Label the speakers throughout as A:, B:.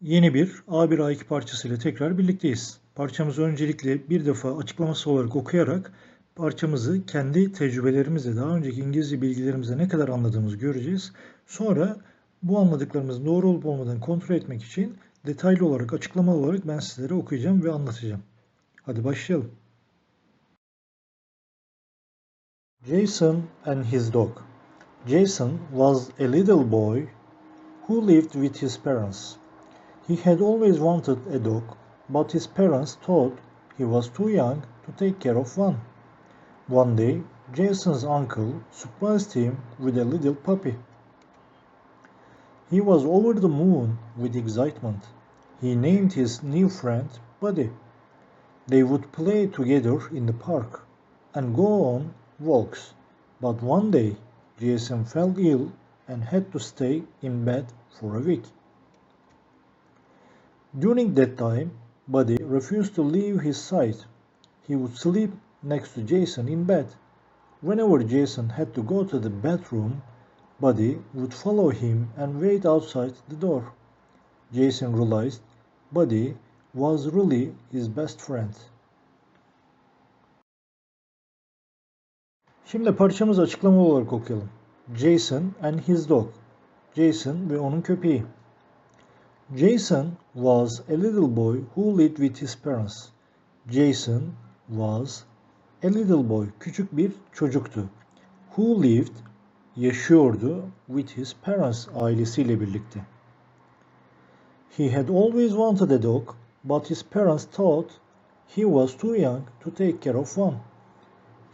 A: Yeni bir A1 A2 parçasıyla tekrar birlikteyiz. Parçamızı öncelikle bir defa açıklaması olarak okuyarak parçamızı kendi tecrübelerimizle, daha önceki İngilizce bilgilerimizle ne kadar anladığımızı göreceğiz. Sonra bu anladıklarımızın doğru olup olmadığını kontrol etmek için detaylı olarak, açıklamalı olarak ben sizlere okuyacağım ve anlatacağım. Hadi başlayalım. Jason and his dog. Jason was a little boy who lived with his parents. He had always wanted a dog, but his parents thought he was too young to take care of one. One day, Jason's uncle surprised him with a little puppy. He was over the moon with excitement. He named his new friend Buddy. They would play together in the park and go on walks. But one day, Jason fell ill and had to stay in bed for a week. During that time, Buddy refused to leave his side. He would sleep next to Jason in bed. Whenever Jason had to go to the bathroom, Buddy would follow him and wait outside the door. Jason realized Buddy was really his best friend. Şimdi parçamızı açıklama olarak okuyalım. Jason and his dog. Jason ve onun köpeği. Jason was a little boy who lived with his parents. Jason was a little boy, küçük bir çocuktu. Who lived, yaşıyordu with his parents, ailesiyle birlikte. He had always wanted a dog, but his parents thought he was too young to take care of one.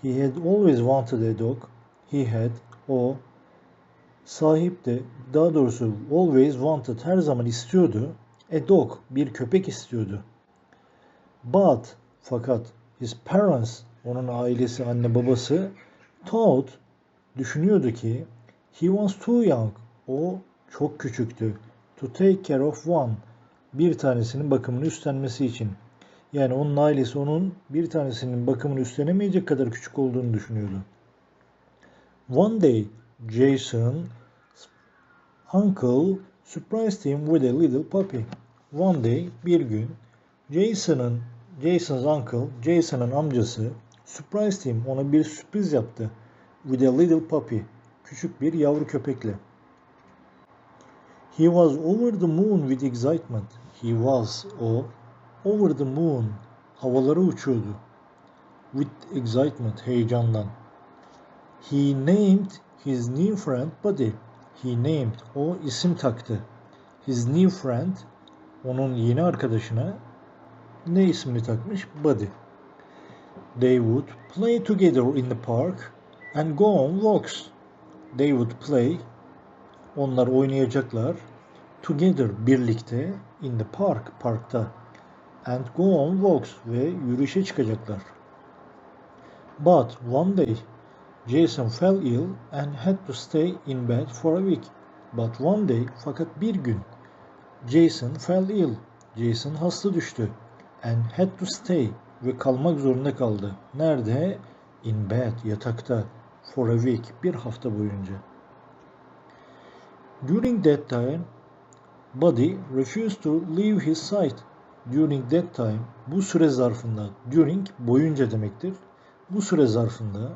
A: He had always wanted a dog. He had, o, sahip de, daha doğrusu always wanted, her zaman istiyordu. A dog, bir köpek istiyordu. But, fakat his parents, onun ailesi, anne babası, thought, düşünüyordu ki he was too young, o çok küçüktü. To take care of one, bir tanesinin bakımını üstlenmesi için. Yani onun ailesi onun bir tanesinin bakımını üstlenemeyecek kadar küçük olduğunu düşünüyordu. One day, Jason uncle surprised him with a little puppy. One day, bir gün, Jason'ın Jason's uncle, Jason'ın amcası surprised him, ona bir sürpriz yaptı. With a little puppy, küçük bir yavru köpekle. He was over the moon with excitement. He was, o, over the moon, havalara uçuyordu. With excitement, heyecandan. He named his new friend Buddy. He named, o isim taktı. His new friend, onun yeni arkadaşına ne ismini takmış? Buddy. They would play together in the park and go on walks. They would play, onlar oynayacaklar. Together, birlikte, in the park, parkta. And go on walks ve yürüyüşe çıkacaklar. But one day, Jason fell ill and had to stay in bed for a week. But one day, fakat bir gün, Jason fell ill. Jason hasta düştü. And had to stay ve kalmak zorunda kaldı. Nerede? In bed, yatakta. For a week, bir hafta boyunca. During that time, Buddy refused to leave his side. During that time, bu süre zarfında, during boyunca demektir. Bu süre zarfında,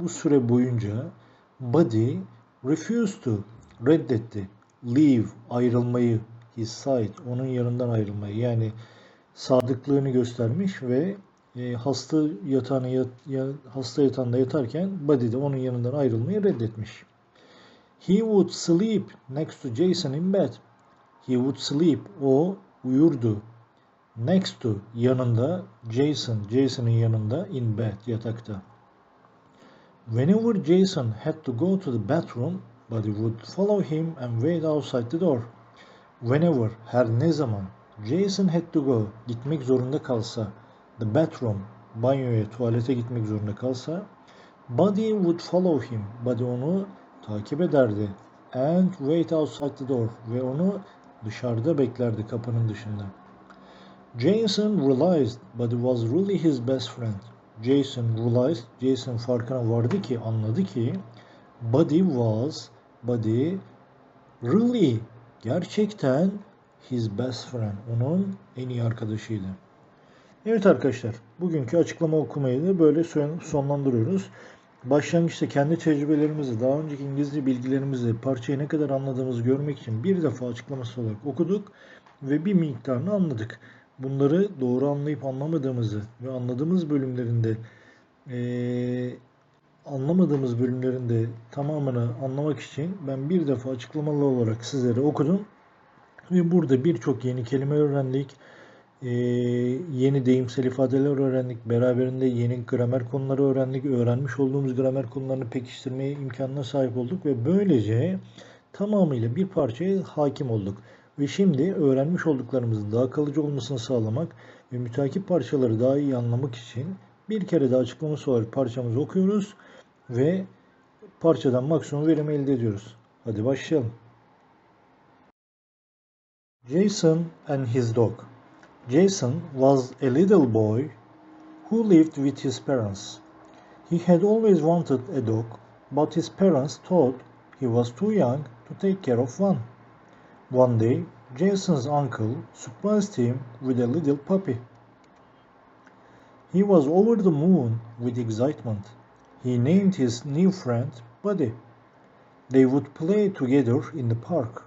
A: bu süre boyunca Buddy refused to, reddetti. Leave, ayrılmayı, his side, onun yanından ayrılmayı. Yani sadıklığını göstermiş ve e, hasta yatağına yat, ya, hasta yatağında yatarken Buddy de onun yanından ayrılmayı reddetmiş. He would sleep next to Jason in bed. He would sleep. O uyurdu. Next to yanında Jason. Jason'ın yanında in bed yatakta. Whenever Jason had to go to the bathroom, Buddy would follow him and wait outside the door. Whenever her ne zaman Jason had to go gitmek zorunda kalsa the bathroom banyoya tuvalete gitmek zorunda kalsa Buddy would follow him. Buddy onu takip ederdi. And wait outside the door. Ve onu dışarıda beklerdi kapının dışında. Jason realized Buddy was really his best friend. Jason realized, Jason farkına vardı ki, anladı ki Buddy was, Buddy really, gerçekten his best friend. Onun en iyi arkadaşıydı. Evet arkadaşlar, bugünkü açıklama okumayı da böyle son- sonlandırıyoruz. Başlangıçta kendi tecrübelerimizi, daha önceki İngilizce bilgilerimizi, parçayı ne kadar anladığımızı görmek için bir defa açıklaması olarak okuduk ve bir miktarını anladık. Bunları doğru anlayıp anlamadığımızı ve anladığımız bölümlerinde eee, anlamadığımız bölümlerinde tamamını anlamak için ben bir defa açıklamalı olarak sizlere okudum. Ve burada birçok yeni kelime öğrendik. Ee, yeni deyimsel ifadeler öğrendik. Beraberinde yeni gramer konuları öğrendik. Öğrenmiş olduğumuz gramer konularını pekiştirmeye imkanına sahip olduk ve böylece tamamıyla bir parçaya hakim olduk. Ve şimdi öğrenmiş olduklarımızın daha kalıcı olmasını sağlamak ve mütakip parçaları daha iyi anlamak için bir kere daha açıklaması olarak parçamızı okuyoruz ve parçadan maksimum verimi elde ediyoruz. Hadi başlayalım. Jason and his dog. Jason was a little boy who lived with his parents. He had always wanted a dog, but his parents thought he was too young to take care of one. One day, Jason's uncle surprised him with a little puppy. He was over the moon with excitement. He named his new friend Buddy. They would play together in the park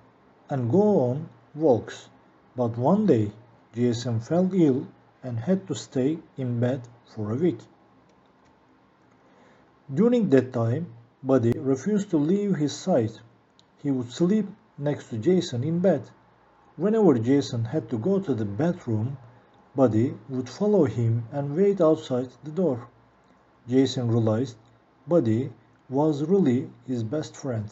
A: and go on walks. But one day, Jason fell ill and had to stay in bed for a week. During that time, Buddy refused to leave his side. He would sleep next to Jason in bed. Whenever Jason had to go to the bathroom, Buddy would follow him and wait outside the door. Jason realized Buddy was really his best friend.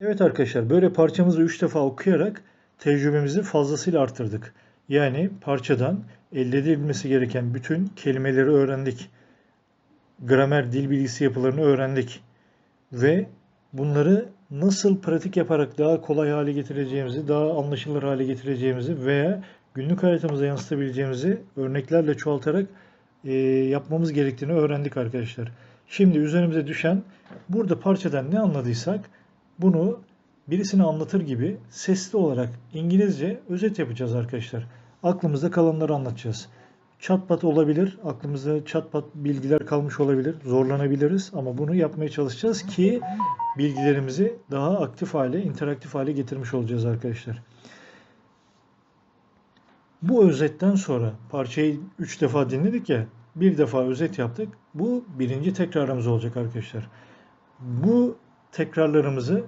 A: Evet arkadaşlar böyle parçamızı 3 defa okuyarak tecrübemizi fazlasıyla arttırdık. Yani parçadan elde edilmesi gereken bütün kelimeleri öğrendik. Gramer, dil bilgisi yapılarını öğrendik. Ve bunları nasıl pratik yaparak daha kolay hale getireceğimizi, daha anlaşılır hale getireceğimizi veya günlük hayatımıza yansıtabileceğimizi örneklerle çoğaltarak e, yapmamız gerektiğini öğrendik arkadaşlar. Şimdi üzerimize düşen burada parçadan ne anladıysak bunu birisine anlatır gibi sesli olarak İngilizce özet yapacağız arkadaşlar. Aklımızda kalanları anlatacağız. Çatpat olabilir, aklımızda çatpat bilgiler kalmış olabilir, zorlanabiliriz ama bunu yapmaya çalışacağız ki bilgilerimizi daha aktif hale, interaktif hale getirmiş olacağız arkadaşlar. Bu özetten sonra parçayı 3 defa dinledik ya, bir defa özet yaptık. Bu birinci tekrarımız olacak arkadaşlar. Bu tekrarlarımızı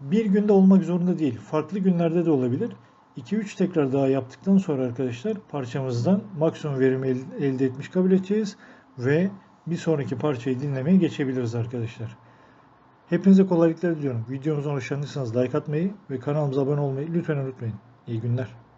A: bir günde olmak zorunda değil. Farklı günlerde de olabilir. 2-3 tekrar daha yaptıktan sonra arkadaşlar parçamızdan maksimum verimi el- elde etmiş kabul edeceğiz ve bir sonraki parçayı dinlemeye geçebiliriz arkadaşlar. Hepinize kolaylıklar diliyorum. Videomuzdan hoşlandıysanız like atmayı ve kanalımıza abone olmayı lütfen unutmayın. İyi günler.